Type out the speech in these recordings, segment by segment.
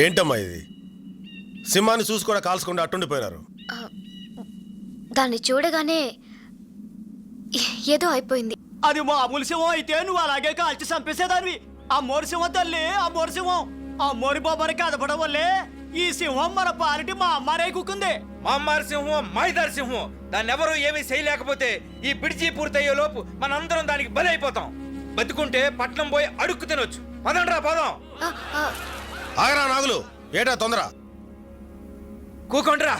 ఏంటమ్మా ఇది? సింహాన్ని చూసి కూడా కాల్చకుండా అట్టుండిపోయినారు. దాన్ని చూడగానే ఏదో అయిపోయింది. అది మామూలు సింహం అయితే నువ్వు అలాగే కాల్చి చంపేసేదానివి. ఆ మోరి సింహం తల్లి ఆ మోరి సింహం. ఆ మోరి బొమ్మరి కదపడం వల్లే ఈ సింహం మన పాలిటి మా అమ్మారే కుక్కుంది. మా అమ్మారి సింహం మాయిదారి సింహం. దాన్ని ఎవరు ఏమీ చేయలేకపోతే ఈ బిడిచి పూర్తయ్యే లోపు మనందరం దానికి బలి అయిపోతాం. బతుకుంటే పట్నం పోయి అడుక్కు తినొచ్చు. పదండ్రా పదం. ఆగరా నాగులు. ఏటా తొందర? కూకుండ్రా.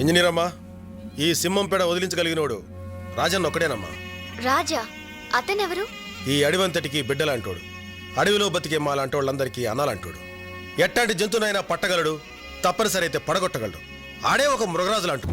ఇంజనీర్ అమ్మా ఈ సింహం పేడ వదిలించగలిగినోడు రాజన్న ఒక్కడేనమ్మా. రాజా అతనెవరు? ఈ అడివంతటికి బిడ్డలాంటోడు. అడవిలో బతికే మాలాంటి వాళ్ళందరికీ అనాలంటోడు. ఎట్టాంటి జంతువునైనా పట్టగలడు తప్పనిసరి అయితే పడగొట్టగలడు. ఆడే ఒక మృగరాజు లాంటి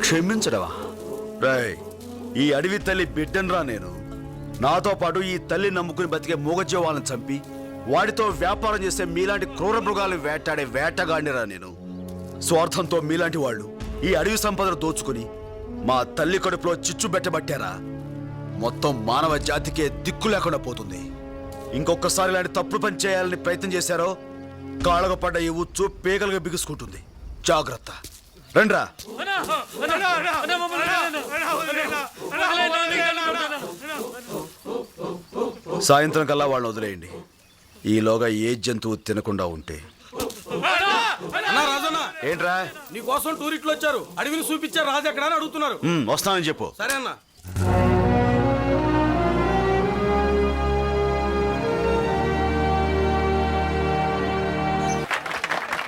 క్షమించడవా రాయ్ ఈ అడవి తల్లి బిడ్డనరా నేను. నాతో పాటు ఈ తల్లి నమ్ముకుని బతికే మూగజీవాలను చంపి వాడితో వ్యాపారం చేసే మీలాంటి క్రూర మృగాలు వేటాడే వేటగాడినిరా నేను. స్వార్థంతో మీలాంటి వాళ్ళు ఈ అడవి సంపదను దోచుకుని మా తల్లి కడుపులో చిచ్చు పెట్టబట్టారా. మొత్తం మానవ జాతికే దిక్కు లేకుండా పోతుంది. ఇంకొకసారి ఇలాంటి తప్పుడు పని చేయాలని ప్రయత్నం చేశారో కాళ్ళకు పడ్డ ఈ ఉచ్చు పేగలుగా బిగుసుకుంటుంది. జాగ్రత్త. రండ్రా. సాయంత్రం కల్లా వాళ్ళని వదిలేయండి. ఈలోగా ఏ జంతువు తినకుండా ఉంటే. ఏంట్రా? నీ కోసం టూరిస్టులు వచ్చారు. అడవిని చూపించారు రాజు ఎక్కడ అని అడుగుతున్నారు. వస్తానని చెప్పు. సరే అన్న.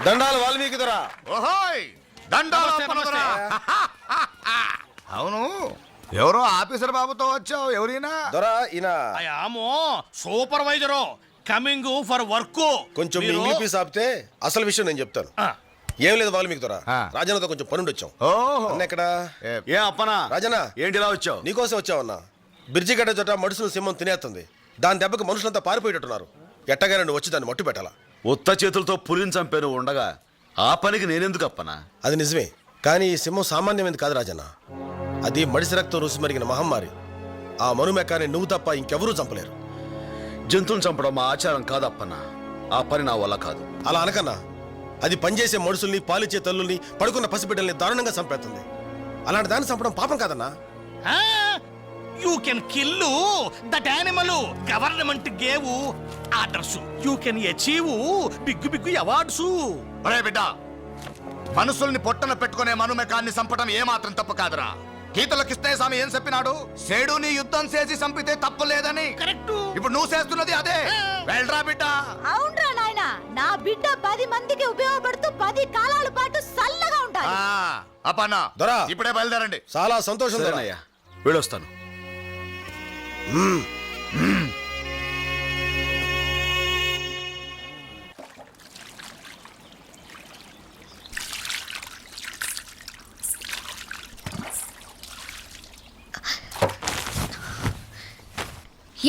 దండాలు వాల్మీకి దొరా ఓహోయ్. అవును. ఎవరో ఆఫీసర్ బాబుతో వచ్చావు ఎవరైనా? దొరా ఈయన. I am a supervisor. Coming for work. కొంచెం మీ ఇంగ్లీష్ పీస్ ఆపితే అసలు విషయం నేను చెప్తాను. ఏం లేదు దొరా. ఆ. రాజన్నతో కొంచెం పనుండి వచ్చాం ఓహో. అన్న ఎక్కడ? ఏ, ఏ అప్పనా? రాజన్న. ఏంటి ఇలా వచ్చావు? నీకోసం వచ్చావన్నా. బ్రిడ్జి గడ్డ చోట మనుషులు సింహం తినేస్తుంది. దాని దెబ్బకి మనుషులంతా పారిపోయేటట్టున్నారు. ఎట్టగా నువ్వు వచ్చి దాన్ని మట్టు పెట్టాలా ఉత్త చేతులతో పులిని చంపాను ఉండగా ఆ పనికి నేనెందుకు అప్పనా? అది నిజమే. కానీ ఈ సింహం సామాన్యమైనది కాదు రాజన్న. అది మడిసి రక్తం రుసి మరిగిన మహమ్మారి. ఆ మనుమెక్కాన్ని నువ్వు తప్ప ఇంకెవరూ చంపలేరు. జంతువుని చంపడం మా ఆచారం కాదు అప్పనా ఆ పని నా వల్ల కాదు. అలా అనకన్నా అది పనిచేసే మనుషుల్ని పాలిచ్చే తల్లుల్ని పడుకున్న పసిబిడ్డల్ని దారుణంగా చంపేస్తుంది. అలాంటి దాన్ని చంపడం పాపం కాదన్నా? You can kill that animal government gave orders. You can achieve big big awards. ఒరే బిడ్డ మనుషుల్ని పొట్టన పెట్టుకునే మనుమెకాన్ని చంపడం ఏమాత్రం తప్పు కాదురా. గీతల కృష్ణయ్య స్వామి ఏం చెప్పినాడు? సేడుని యుద్ధం చేసి చంపితే తప్పు లేదని. కరెక్ట్. ఇప్పుడు నువ్వు చేస్తున్నది అదే. వెళ్ళరా బిడ్డ. అవునరా నాయన నా బిడ్డ పది మందికి ఉపయోగపడుతూ పది కాలాల పాటు చల్లగా ఉండాలి. ఆ, అప్పన్న దొరా. ఇప్పుడే బయలుదేరండి. చాలా సంతోషం దొరా. సరేనయ్యా వెళ్ళొస్తాను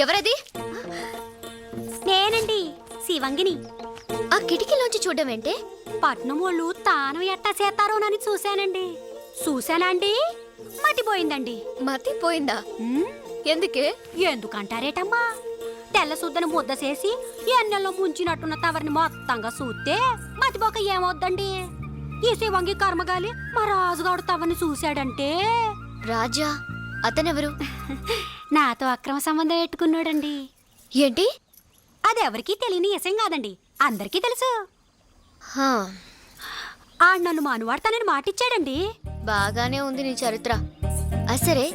ఎవరది? నేనండి శివంగిని. ఆ కిటికీలోంచి చూడడం ఏంటే? పట్నం వాళ్ళు తాను ఎట్టా చేస్తారోనని చూశానండి. చూశానండి మతిపోయిందండి. మతిపోయిందా? ఎందుకే? ఎందుకంటారేటమ్మా? తెల్ల సుద్దని ముద్ద చేసి ఎన్నెల్లో ముంచినట్టున్న తవరిని మొత్తంగా చూస్తే మతిపోక ఏమవుద్దండి ఈ శివంగి కర్మగాలి మా రాజుగాడు తవరిని చూశాడంటే? రాజా అతనెవరు? నాతో అక్రమ సంబంధం పెట్టుకున్నాడండి. ఏంటి? అది ఎవరికీ తెలియని విషయం కాదండి. అందరికీ తెలుసు. హా, ఆడు నన్ను మానువాడతానని మాటిచ్చాడండి. బాగానే ఉంది నీ చరిత్ర. అసరే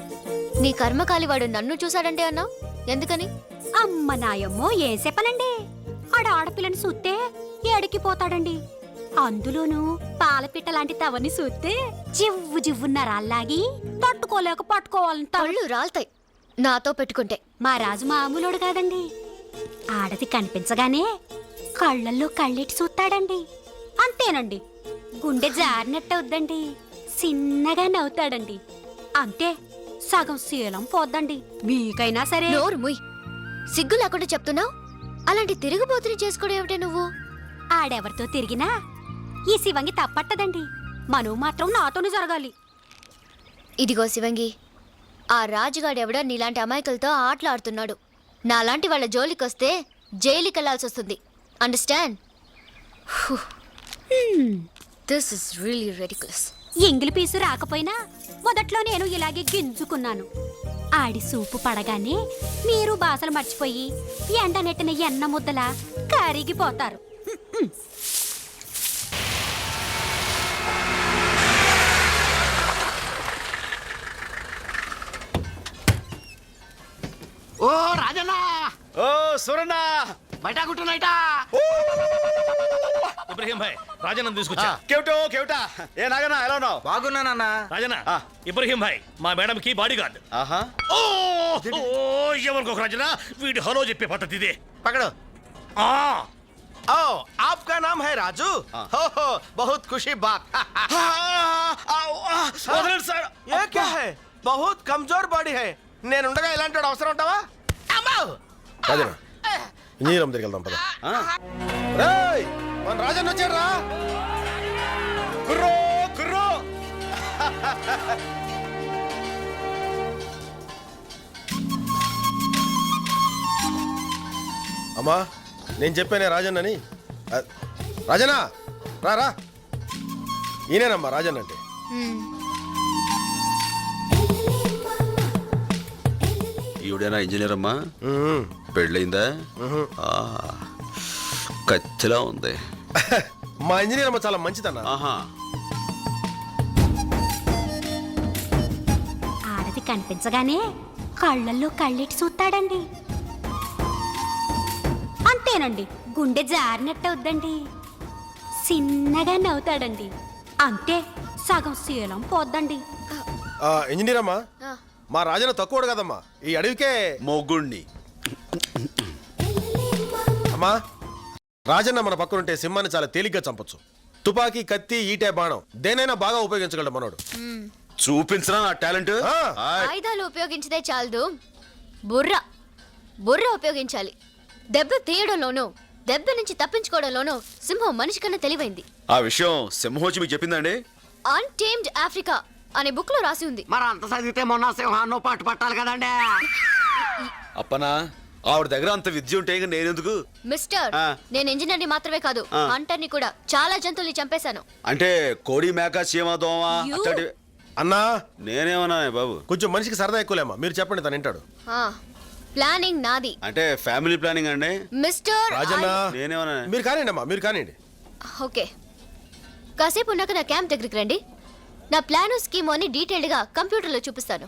నీ కర్మకాలి వాడు నన్ను చూశాడంటే అన్నావు? ఎందుకని? అమ్మ నాయమ్మో ఏం చెప్పనండి. ఆడ ఆడపిల్లని చూస్తే ఏడికిపోతాడండి. అందులోనూ పాలపిట్ట లాంటి తవని చూస్తే జివ్వు జివ్వున్న రాళ్ళాగి తట్టుకోలేక పట్టుకోవాలంట కళ్ళు రాల్తాయి. నాతో పెట్టుకుంటే. మా రాజు మామూలుడు కాదండి. ఆడది కనిపించగానే కళ్ళల్లో కళ్ళెట్టి చూస్తాడండి. అంతేనండి. గుండె జారినట్టు అవుద్దండి. చిన్నగా నవ్వుతాడండి. అంతే సగం శీలం పోద్దండి. మీకైనా సరే. నోరు ముయ్. సిగ్గు లేకుండా చెప్తున్నావు? అలాంటి తిరుగుబోతుని చేసుకోవడం ఏమిటే నువ్వు? ఆడెవరితో తిరిగినా ఈ శివంగి తప్పట్టదండి. మనవు మాత్రం నాతోనే జరగాలి. ఇదిగో శివంగి ఆ రాజుగాడెవడో నీలాంటి అమాయకులతో ఆటలాడుతున్నాడు. నాలాంటి వాళ్ళ జోలికొస్తే జైలుకి వెళ్ళాల్సి వస్తుంది understand this is really ridiculous ఎంగిలి పీసు రాకపోయినా మొదట్లో నేను ఇలాగే గింజుకున్నాను. ఆడి సూపు పడగానే మీరు బాసలు మర్చిపోయి ఎండ నెట్టిన ఎన్న ముద్దలా కరిగిపోతారు. ఓ రాజన్న ఓ సురన్నా బయట కుట్టునైటా ఇబ్రహీం భాయ్ రాజన్న తీసుకొచ్చా కేవటో కేవటా ఏ నాగన్నా ఎలా ఉన్నావు బాగున్నానన్నా రాజన్న ఆ. ఇబ్రహీం భాయ్ మా మేడం కి బాడీ గార్డ్ ఆహా ఓ ఓ ఎవరికొక రాజన్న వీడి హలో చెప్పే పద్ధతి ఇదే పకడు ఆ ఓ आपका नाम है राजू हो हो बहुत खुशी बात వదలండి సార్ ये क्या है बहुत कमजोर बॉडी है నేను ఉండగా ఇలాంటి వాడు అవసరం ఉంటావా? రాజన్న ఇంజనీరం దగ్గరికి వెళ్దాం పద. ఆ. రేయ్ మన రాజన్న వచ్చాడు రా కుర్రో కుర్రో. అమ్మా నేను చెప్పానే రాజన్నని. ఆ, రాజన్న రా రా. ఈయనేనమ్మా రాజన్న అంటే. ఈవిడేనా ఇంజనీర్ అమ్మా. పెళ్ళయిందా ఆ, కత్తిలా ఉంది. మా ఇంజనీర్ అమ్మ చాలా మంచిదన్న. ఆహా. ఆడది కనిపించగానే కళ్ళల్లో కళ్ళెట్టి చూస్తాడండి. అంతేనండి గుండె జారినట్టు అవుద్దండి. చిన్నగా నవ్వుతాడండి. అంతే సగం శీలం పోద్దండి. ఆ, ఇంజనీర్ అమ్మా. మా రాజన్న తక్కువడు కదమ్మా. ఈ అడవికే మొగుణ్ణి. అమ్మా రాజన్న మన పక్కనుంటే సింహాన్ని చాలా తేలిగ్గా చంపొచ్చు. తుపాకీ కత్తి ఈటే బాణం దేనైనా బాగా ఉపయోగించగలడు మనోడు. చూపించరా నా టాలెంట్. ఆయుధాలు ఉపయోగించదే చాలదు. బుర్ర. బుర్ర ఉపయోగించాలి. దెబ్బ తీయడంలోనూ దెబ్బ నుంచి తప్పించుకోవడంలోనూ సింహం మనిషి కన్నా తెలివైంది. ఆ విషయం సింహోచి మీకు చెప్పిందండి? అన్టేమ్డ్ ఆఫ్రికా అనే బుక్లో రాసి ఉంది. మరి అంత చదివితే మొన్న సింహాన్ని పట్టు పట్టాలి కదండి. అప్పనా? ఆవిడ దగ్గర అంత విద్య ఉంటే ఇక నేనెందుకు? మిస్టర్ ఆ. నేను ఇంజనీర్ని మాత్రమే కాదు ఆ. హంటర్ని కూడా చాలా జంతువుల్ని చంపేశాను. అంటే కోడి మేక చీమ దోమ You. అట్లాంటి అన్నా! నేనేమన్నా బాబు? కొంచెం మనిషికి సరదా ఎక్కువలేమ్మా. మీరు చెప్పండి తను వింటాడు. ఆ, ప్లానింగ్ నాది. అంటే ఫ్యామిలీ ప్లానింగ్ అండి? మిస్టర్ రాజన్న! నేనేమన్నా మీరు కానివ్వండి అమ్మా మీరు కానివ్వండి. ఓకే. కాసేపు ఉన్నాక నా క్యాంప్ దగ్గరికి రండి. నా ప్లాను స్కీమ్ అని డీటెయిల్డ్గా కంప్యూటర్లో చూపిస్తాను.